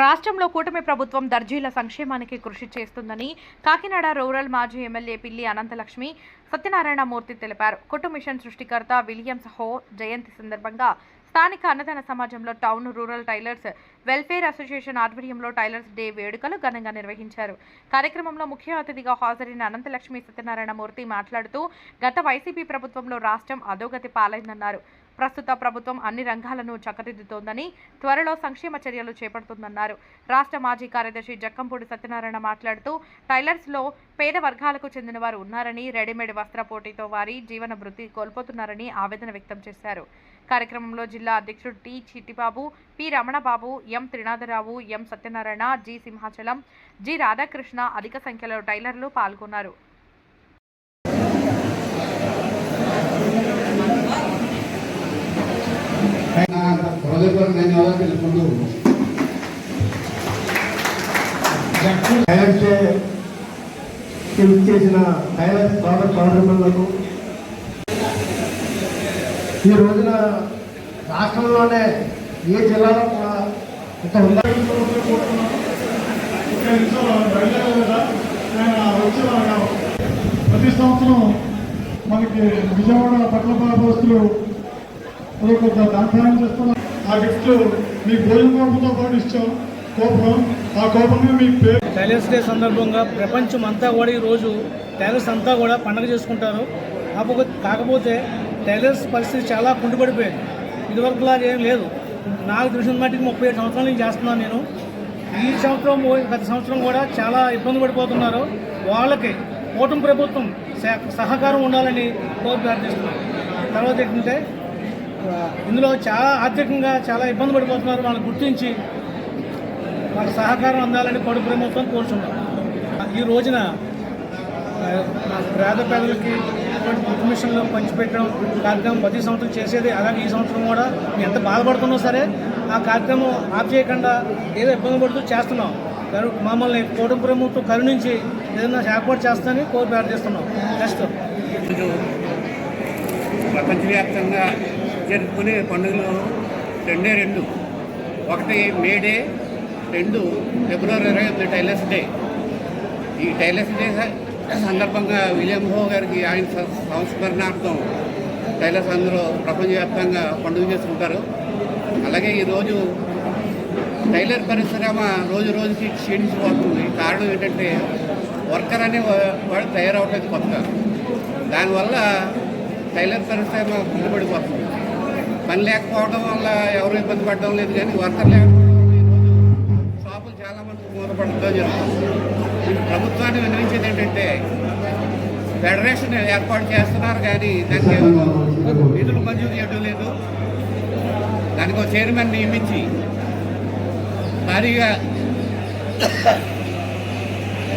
రాష్ట్రంలో కూటమి ప్రభుత్వం దర్జీల సంక్షేమానికి కృషి చేస్తుందని కాకినాడ రూరల్ మాజీ ఎమ్మెల్యే పిల్లి అనంతలక్ష్మి సత్యనారాయణ మూర్తి తెలిపారు. కుటు మిషన్ సృష్టికర్త విలియమ్స్ హో జయంతి సందర్భంగా స్థానిక అన్నదాన సమాజంలో town rural tailors welfare association ఆధ్వర్యంలో టైలర్స్ డే వేడుకలు ఘనంగా నిర్వహించారు. కార్యక్రమంలో ముఖ్య అతిథిగా హాజరైన అనంతలక్ష్మి సత్యనారాయణ మూర్తి మాట్లాడుతూ గత వైసీపీ ప్రభుత్వంలో రాష్ట్రం అధోగతి పాలైందన్నారు. ప్రస్తుత ప్రభుత్వం అన్ని రంగాలను చక్కదిద్దుతోందని త్వరలో సంక్షేమ చర్యలు చేపడుతుందన్నారు. రాష్ట్ర మాజీ కార్యదర్శి జక్కంపూడి సత్యనారాయణ మాట్లాడుతూ టైలర్స్లో పేద వర్గాలకు చెందిన వారు ఉన్నారని రెడీమేడ్ వస్త్ర పోటీతో వారి జీవన వృత్తి కోల్పోతున్నారని ఆవేదన వ్యక్తం చేశారు. కార్యక్రమంలో జిల్లా అధ్యక్షుడు T Chittibabu P Ramanababu M Trinatharao M Satyanarayana G Simhachalam G Radhakrishna అధిక సంఖ్యలో టైలర్లు పాల్గొన్నారు నా హృదయపూర్వక ధన్యవాదాలు తెలుపుకుంటూ టైలర్స్ చేసిన టైలర్స్ సోదర సోదరులకు ఈ రోజున రాష్ట్రంలోనే ఏ జిల్లాలో కూడా ఇంత ప్రతి సంవత్సరం మనకి విజయవాడ పట్ల బస్తులు కొంత చేస్తున్నారు. ఆ గిఫ్ట్ మీ భోజన కోపంతో పాటు ఇచ్చాం. కోపం ఆ కోపమే మీ పేరు టైలర్స్ డే సందర్భంగా ప్రపంచం అంతా కూడా ఈరోజు టైలర్స్ అంతా కూడా పండగ చేసుకుంటారు. కాకపోతే కాకపోతే టైలర్స్ పరిస్థితి చాలా కుంటుపడిపోయింది. ఇదివరకులాగా ఏం లేదు. నాకు తెలిసిన మట్టికి ముప్పై ఏడు సంవత్సరాల నుంచి చేస్తున్నాను నేను. ఈ సంవత్సరం గత సంవత్సరం కూడా చాలా ఇబ్బంది పడిపోతున్నారు. వాళ్ళకి కూటమి ప్రభుత్వం సహకారం ఉండాలని కోరి ప్రార్థిస్తున్నాను. తర్వాత ఏంటంటే ఇందులో చాలా ఆర్థికంగా చాలా ఇబ్బంది పడిపోతున్నారు వాళ్ళని గుర్తించి వాళ్ళకి సహకారం అందాలని పొడి ప్రభుత్వం కోరుచున్నాం. ఈ రోజున పేద పేదలకి ఇటువంటి మిషన్లో పంచిపెట్టడం కార్యక్రమం ప్రతి సంవత్సరం చేసేది అలాగే ఈ సంవత్సరం కూడా ఎంత బాధపడుతున్నా సరే ఆ కార్యక్రమం ఆప్ చేయకుండా ఏదో ఇబ్బంది పడుతూ చేస్తున్నాం. మమ్మల్ని కూటమి ప్రభుత్వం కరుణించి ఏదైనా ఏర్పాటు చేస్తానని కోరి ప్రార్థిస్తున్నాం. నెక్స్ట్ ప్రపంచవ్యాప్తంగా జరుపుకునే పండుగలు రెండే రెండు. ఒకటి మే డే రెండు ఫిబ్రవరి ఇరవై ఎనిమిది టైలర్స్ డే. ఈ టైలర్స్ డే సందర్భంగా విలియం హో గారికి ఆయన సంస్మరణార్థం టైలర్స్ అందరూ ప్రపంచవ్యాప్తంగా పండుగ చేసుకుంటారు. అలాగే ఈరోజు టైలర్ పరిశ్రమ రోజు రోజుకి క్షీణించిపోతుంది. కారణం ఏంటంటే వర్కర్ అనే వాడు తయారవట్లేదు కొత్తగా. దానివల్ల టైలర్ పరిశ్రమ కుంటుపడిపోతుంది పని లేకపోవడం వల్ల ఎవరు ఇబ్బంది పడడం లేదు కానీ వర్కర్ లేకపోవడం ఈరోజు షాపులు చాలా మంది మూతపడడం జరుగుతుంది. ప్రభుత్వాన్ని వినిపించేది ఏంటంటే ఫెడరేషన్ ఏర్పాటు చేస్తున్నారు కానీ దానికి నిధులు మంజూరు చేయడం లేదు. దానికి ఒక చైర్మన్ నియమించి భారీగా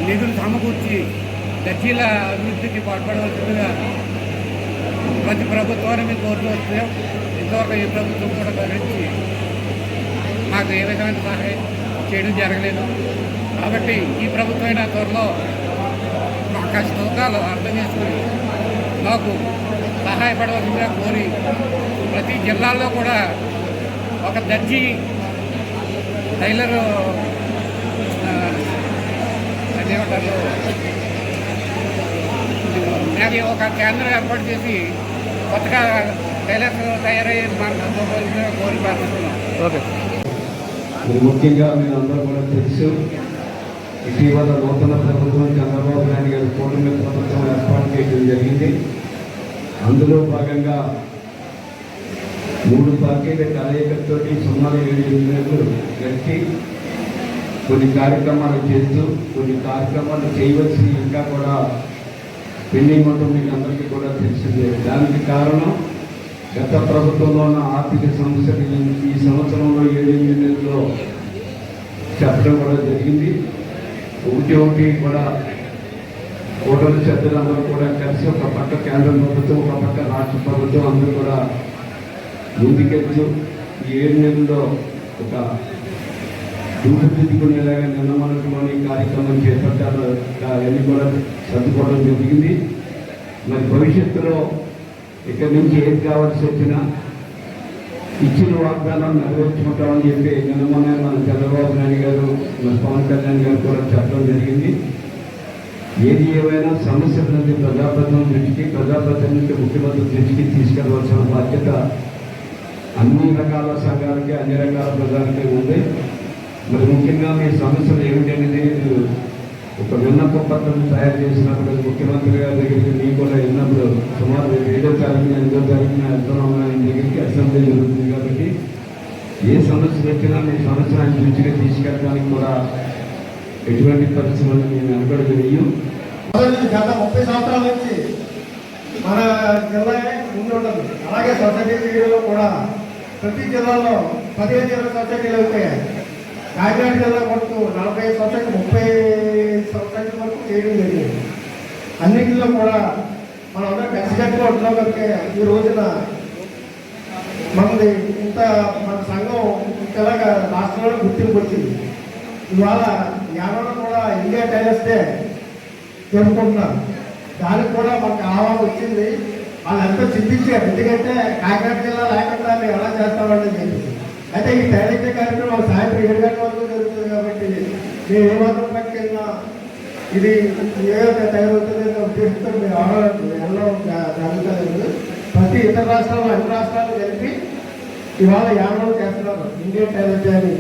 నిధులు సమకూర్చి దర్జీల అభివృద్ధికి పాటుపడవలసిందిగా ప్రతి ప్రభుత్వాన్ని మేము కోరుతూ వస్తున్నాం ఇంతవరకు ఈ ప్రభుత్వం కూడా గురించి మాకు ఏ విధమైన సహాయం చేయడం జరగలేదు. కాబట్టి ఈ ప్రభుత్వమైన త్వరలో మా శ్లోకాలు అర్థం చేసుకుని మాకు సహాయపడవలసిందిగా కోరి ప్రతి జిల్లాల్లో కూడా ఒక దర్జీ టైలర్ అదేమంటారు? ఒక కేంద్రం ఏర్పాటు చేసి కొత్తగా టైలర్స్ తయారయ్యే మార్గంతో కోరి ప్రార్థిస్తున్నాం ఓకే. ఇది ముఖ్యంగా మీరు అందరూ కూడా తెలుసు ఇటీవల నూతన ప్రభుత్వం చంద్రబాబు నాయుడు గారి కూటమి ప్రభుత్వం ఏర్పాటు చేయడం జరిగింది. అందులో భాగంగా మూడు పార్టీల కలయికతోటి సుమారు ఏడు ఎనిమిది గట్టి కొన్ని కార్యక్రమాలు చేస్తూ కొన్ని కార్యక్రమాలు చేయవలసి ఇంకా కూడా పెండింగ్ ఉండడం మీకు అందరికీ కూడా తెలిసిందే. దానికి కారణం గత ప్రభుత్వంలో ఉన్న ఆర్థిక సమస్యలు ఈ- ఈ సంవత్సరంలో ఏడు ఎనిమిది చెప్పడం కూడా జరిగింది. ఒకటి ఒకటి కూడా కోటలు సభ్యులందరూ కూడా కలిసి ఒక పక్క కేంద్ర ప్రభుత్వం ఒక పక్క రాష్ట్ర ప్రభుత్వం అందరూ కూడా ముందుకెళ్తూ ఈ ఏడు నెలల్లో ఒక రూపుదిద్దుకునేలాగా నిన్నమనలోని కార్యక్రమం చేపట్టారు. అవన్నీ కూడా సర్దుకోవడం జరిగింది. మరి భవిష్యత్తులో ఇక్కడి నుంచి ఏది కావాల్సి వచ్చినా ఇచ్చిన వాగ్దానం నెరవేర్చుకుంటామని చెప్పి నిన్న మన చంద్రబాబు నాయుడు గారు మన పవన్ కళ్యాణ్ గారు కూడా చెప్పడం జరిగింది. ఏది ఏమైనా సమస్యల నుండి ప్రజాప్రతినిధుల దృష్టికి ప్రజాప్రతినిధి ముఖ్యమంత్రి దృష్టికి తీసుకెళ్ళవలసిన బాధ్యత అన్ని రకాల సంఘాలకి అన్ని రకాల ప్రజలకి ఉంది. మరి ముఖ్యంగా మీ సమస్యలు ఏమిటనేది ఒక విన్నప పత్రం తయారు చేసినప్పుడు ముఖ్యమంత్రి గారి దగ్గరికి మీకు కూడా వెళ్ళినప్పుడు సుమారు ఏడో తారీఖున ఎనిమిదో తారీఖున వెళ్తున్నాం ఆయన దగ్గరికి అసెంబ్లీ జరుగుతుంది కాబట్టి ఏ సమస్య వచ్చినా మీ సమస్యను ఆయన దృష్టిగా తీసుకెళ్ళడానికి కూడా ఎటువంటి పరిస్థితులను మేము వెనకడుగు వేయం గత ముప్పై సంవత్సరాల నుంచి మన జిల్లా ముందుంటుంది అలాగే సొసైటీలో కూడా ప్రతి జిల్లాలో పదిహేను ఇరవై సొసైటీలు అవుతాయి కాకినాడ జిల్లా వరకు నలభై సొసైటీ ముప్పై శాతం వరకు చేయడం జరిగింది. అన్నింటిలో కూడా మనందరం అందరం కలిసికట్టుగా ఉంటున్నాం కనుక ఈ రోజున మనది ఇంత మన సంఘం ఇంతలాగా రాష్ట్రంలో గుర్తింపు వచ్చింది. ఇవాళ యానంలో కూడా ఇండియా టైలర్స్ డే జరుపుకుంటున్నారు దానికి కూడా మనకు ఆహ్వానం వచ్చింది. వాళ్ళు ఎంతో చింతించారు. ఎందుకంటే కాకినాడ జిల్లా లేకుండా మేము ఎలా చేస్తామని చెప్పేసి. అయితే ఈ తయారీ కార్యక్రమం సాయంత్రం ఏడు గంటల వరకు జరుగుతుంది కాబట్టి మేము ఏ మాత్రం పట్టుకెళ్ళినా ఇది ఏ తయారవుతుంది అనే ఉద్దేశంతో మీరు ఆహ్వానం జరుగుతుంది. ప్రతి ఇతర రాష్ట్రాలు అన్ని రాష్ట్రాలు కలిపి ఇవాళ యానం చేస్తున్నారు. ఇండియన్ టైలర్ అని